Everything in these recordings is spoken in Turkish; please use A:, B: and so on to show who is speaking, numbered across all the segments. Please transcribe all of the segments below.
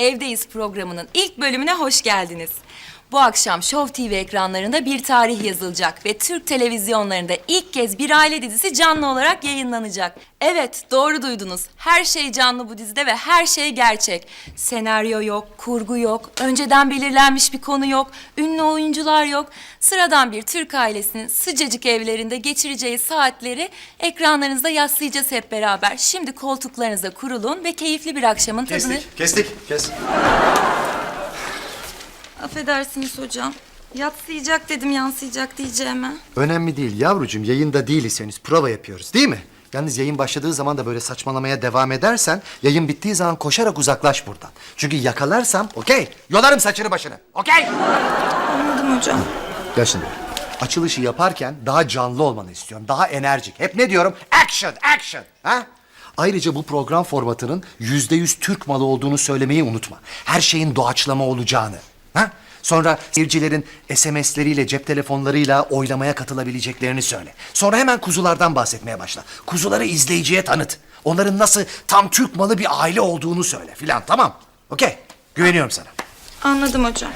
A: Evdeyiz programının ilk bölümüne hoş geldiniz. Bu akşam Show TV ekranlarında bir tarih yazılacak ve Türk televizyonlarında ilk kez bir aile dizisi canlı olarak yayınlanacak. Evet, doğru duydunuz. Her şey canlı bu dizide ve her şey gerçek. Senaryo yok, kurgu yok, önceden belirlenmiş bir konu yok, ünlü oyuncular yok. Sıradan bir Türk ailesinin sıcacık evlerinde geçireceği saatleri ekranlarınızda yaslayacağız hep beraber. Şimdi koltuklarınıza kurulun ve keyifli bir akşamın tadını...
B: Kestik, kestik, kes.
A: Affedersiniz hocam. Yatsıyacak dedim yansıyacak diyeceğime.
B: Önemli değil yavrucuğum, yayında değiliz henüz. Prova yapıyoruz değil mi? Yalnız yayın başladığı zaman da böyle saçmalamaya devam edersen... ...yayın bittiği zaman koşarak uzaklaş buradan. Çünkü yakalarsam okey, yolarım saçını başını. Okey?
A: Anladım hocam.
B: Gel şimdi. Açılışı yaparken daha canlı olmanı istiyorum. Daha enerjik. Hep ne diyorum? Action, action. Ha? Ayrıca bu program formatının yüzde yüz Türk malı olduğunu söylemeyi unutma. Her şeyin doğaçlama olacağını. Ha? Sonra seyircilerin SMS'leriyle, cep telefonlarıyla oylamaya katılabileceklerini söyle. Sonra hemen kuzulardan bahsetmeye başla. Kuzuları izleyiciye tanıt. Onların nasıl tam Türk malı bir aile olduğunu söyle filan tamam. Okey. Güveniyorum sana.
A: Anladım hocam.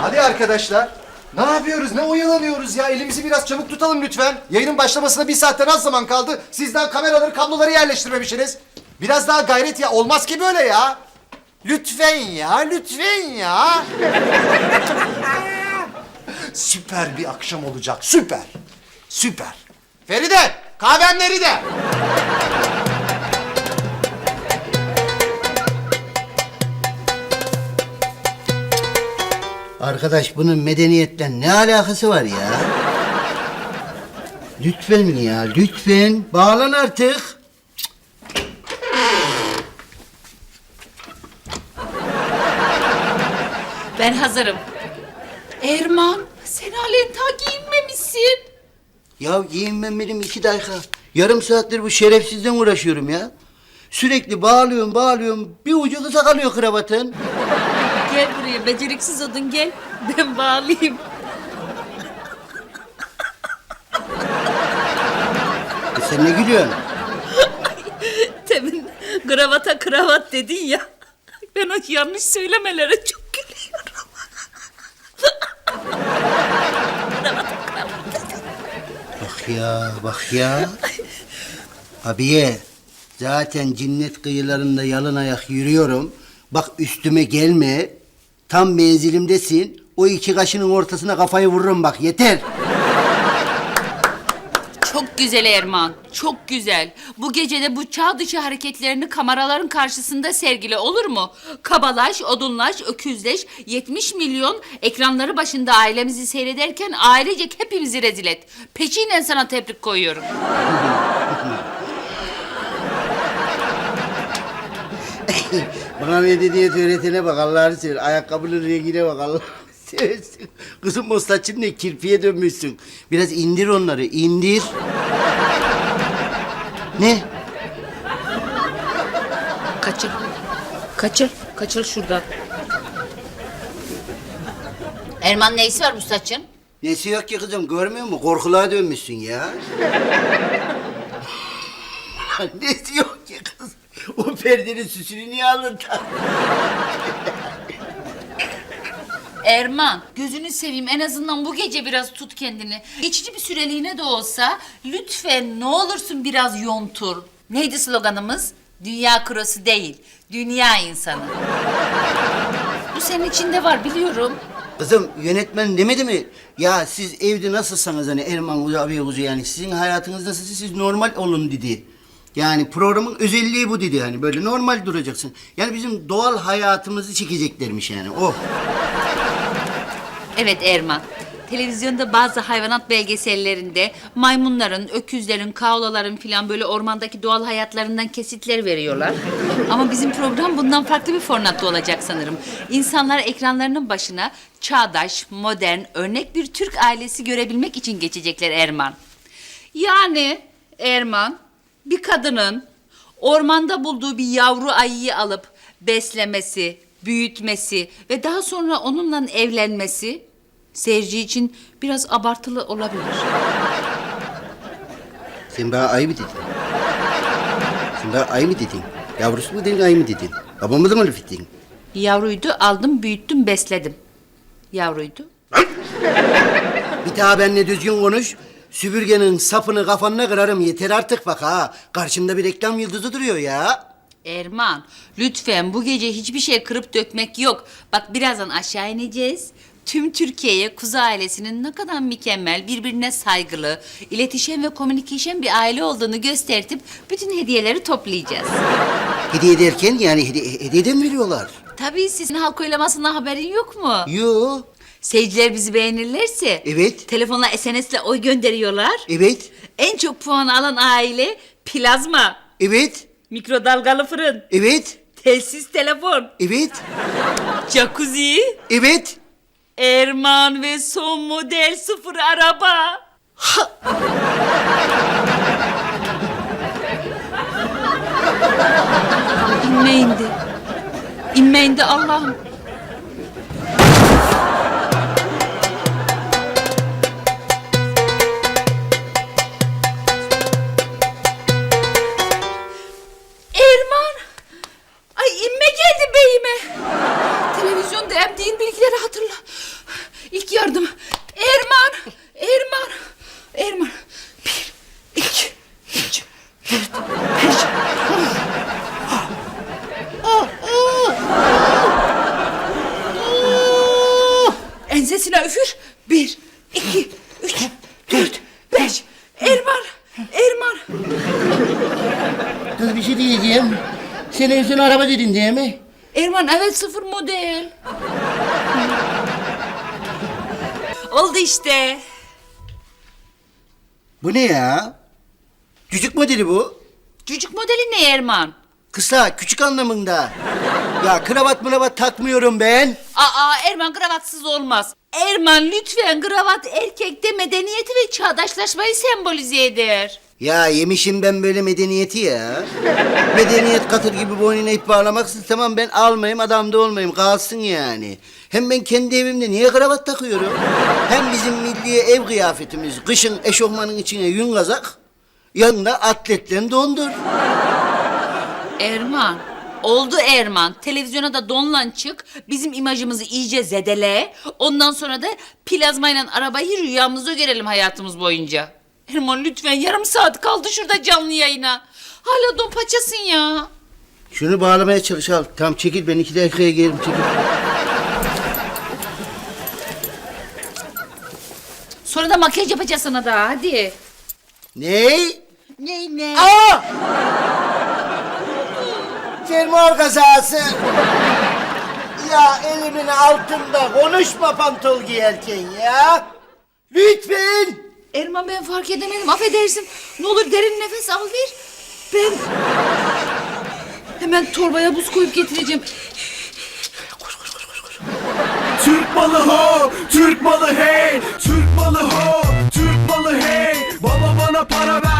B: Hadi arkadaşlar. Ne yapıyoruz? Ne oyalanıyoruz ya? Elimizi biraz çabuk tutalım lütfen. Yayının başlamasına bir saatten az zaman kaldı. Sizden kameraları, kabloları yerleştirmemişsiniz. Biraz daha gayret ya. Olmaz ki böyle ya. Lütfen ya, lütfen ya. süper bir akşam olacak. Süper. Süper. Feride, kahvem nerede?
C: Arkadaş bunun medeniyetle ne alakası var ya? Lütfen ya, lütfen. Bağlan artık.
D: Ben hazırım. Erman, sen halen ta giyinmemişsin.
C: Ya giyinmem benim iki dakika. Yarım saattir bu şerefsizden uğraşıyorum ya. Sürekli bağlıyorum, bağlıyorum. Bir ucu kısa kalıyor kravatın.
D: Gel buraya beceriksiz odun gel. Ben bağlayayım.
C: E sen ne gülüyorsun?
D: Temin kravata kravat dedin ya. Ben o yanlış söylemelere çok gülüyorum.
C: Bak ya, bak ya. Abiye, zaten cinnet kıyılarında yalın ayak yürüyorum. Bak üstüme gelme. Tam menzilimdesin. O iki kaşının ortasına kafayı vururum bak yeter.
D: Güzel Erman, çok güzel. Bu gecede bu çağ dışı hareketlerini kameraların karşısında sergile olur mu? Kabalaş, odunlaş, öküzleş, 70 milyon ekranları başında ailemizi seyrederken ailecek hepimizi rezil et. Peşinen sana tebrik koyuyorum.
C: Bana medeniyet öğretene bak Allah'ını sever. Ayakkabının rengine bak seversin. Kızım o saçın ne kirpiye dönmüşsün. Biraz indir onları indir. ne?
D: Kaçır. Kaçır. Kaçır şuradan. Erman neyisi var bu saçın?
C: Nesi yok ki kızım görmüyor musun? Korkuluğa dönmüşsün ya. Nesi yok ki kız? O perdenin süsünü niye alın da?
D: Erman gözünü seveyim en azından bu gece biraz tut kendini. Geçici bir süreliğine de olsa lütfen ne olursun biraz yontur. Neydi sloganımız? Dünya kurosu değil, dünya insanı. bu senin içinde var biliyorum.
C: Kızım yönetmen demedi mi? Ya siz evde nasılsanız hani Erman Kuzu, abi Kuzu yani sizin hayatınız nasılsa siz normal olun dedi. Yani programın özelliği bu dedi hani böyle normal duracaksın. Yani bizim doğal hayatımızı çekeceklermiş yani o.
D: Evet Erman. Televizyonda bazı hayvanat belgesellerinde maymunların, öküzlerin, kaolaların filan böyle ormandaki doğal hayatlarından kesitler veriyorlar. Ama bizim program bundan farklı bir formatta olacak sanırım. İnsanlar ekranlarının başına çağdaş, modern, örnek bir Türk ailesi görebilmek için geçecekler Erman. Yani Erman bir kadının ormanda bulduğu bir yavru ayıyı alıp beslemesi, büyütmesi ve daha sonra onunla evlenmesi seyirci için biraz abartılı olabilir.
C: Sen bana ayı mı dedin? Sen bana ayı mı dedin? Yavrusu mu dedin ayı mı dedin? Babamı da mı laf ettin?
D: Yavruydu, aldım, büyüttüm, besledim. Yavruydu.
C: Bir daha benimle düzgün konuş. Süpürgenin sapını kafanına kırarım yeter artık bak ha. Karşımda bir reklam yıldızı duruyor ya.
D: Erman, lütfen bu gece hiçbir şey kırıp dökmek yok. Bak birazdan aşağı ineceğiz. Tüm Türkiye'ye kuzu ailesinin ne kadar mükemmel, birbirine saygılı, iletişim ve komünikasyon bir aile olduğunu göstertip bütün hediyeleri toplayacağız.
C: Hediye derken yani hediye, hediyeden mi veriyorlar?
D: Tabii sizin halk oylamasından haberin yok mu?
C: Yo.
D: Seyirciler bizi beğenirlerse
C: Evet.
D: telefonla SNS'le oy gönderiyorlar.
C: Evet.
D: En çok puan alan aile plazma,
C: Evet.
D: mikrodalgalı fırın,
C: Evet.
D: telsiz telefon,
C: Evet.
D: jacuzzi,
C: Evet.
D: Erman ve son model sıfır araba. İnme indi. İnme indi Allah'ım.
C: Kız bir şey diyeceğim. Sen en son araba dedin değil mi?
D: Erman evet sıfır model. Oldu işte.
C: Bu ne ya? Cücük modeli bu.
D: Çocuk modeli ne Erman?
C: Kısa, küçük anlamında. Ya kravat mıravat takmıyorum ben.
D: Aa Erman kravatsız olmaz. Erman lütfen kravat erkekte medeniyeti ve çağdaşlaşmayı sembolize eder.
C: Ya yemişim ben böyle medeniyeti ya. Medeniyet katır gibi boynuna ip bağlamaksın tamam ben almayayım adam da olmayayım kalsın yani. Hem ben kendi evimde niye kravat takıyorum? Hem bizim milli ev kıyafetimiz kışın eşofmanın içine yün kazak, yanında atletle dondur.
D: Erman. Oldu Erman. Televizyona da donlan çık. Bizim imajımızı iyice zedele. Ondan sonra da plazmayla arabayı rüyamızda görelim hayatımız boyunca. Erman lütfen yarım saat kaldı şurada canlı yayına. Hala don paçasın ya.
C: Şunu bağlamaya çalış al. Tamam çekil ben iki dakikaya gelirim çekil.
D: Sonra da makyaj yapacağız sana da hadi.
C: Ney?
D: Ne ne?
C: Aa! Fermuar kazası. Ya elimin altında konuşma pantol giyerken ya. Lütfen.
D: Erman ben fark edemedim affedersin. Ne olur derin nefes al ver. Ben hemen torbaya buz koyup getireceğim.
E: Türk malı ho, Türk malı hey, Türk malı ho, Türk malı hey. Baba bana para ver.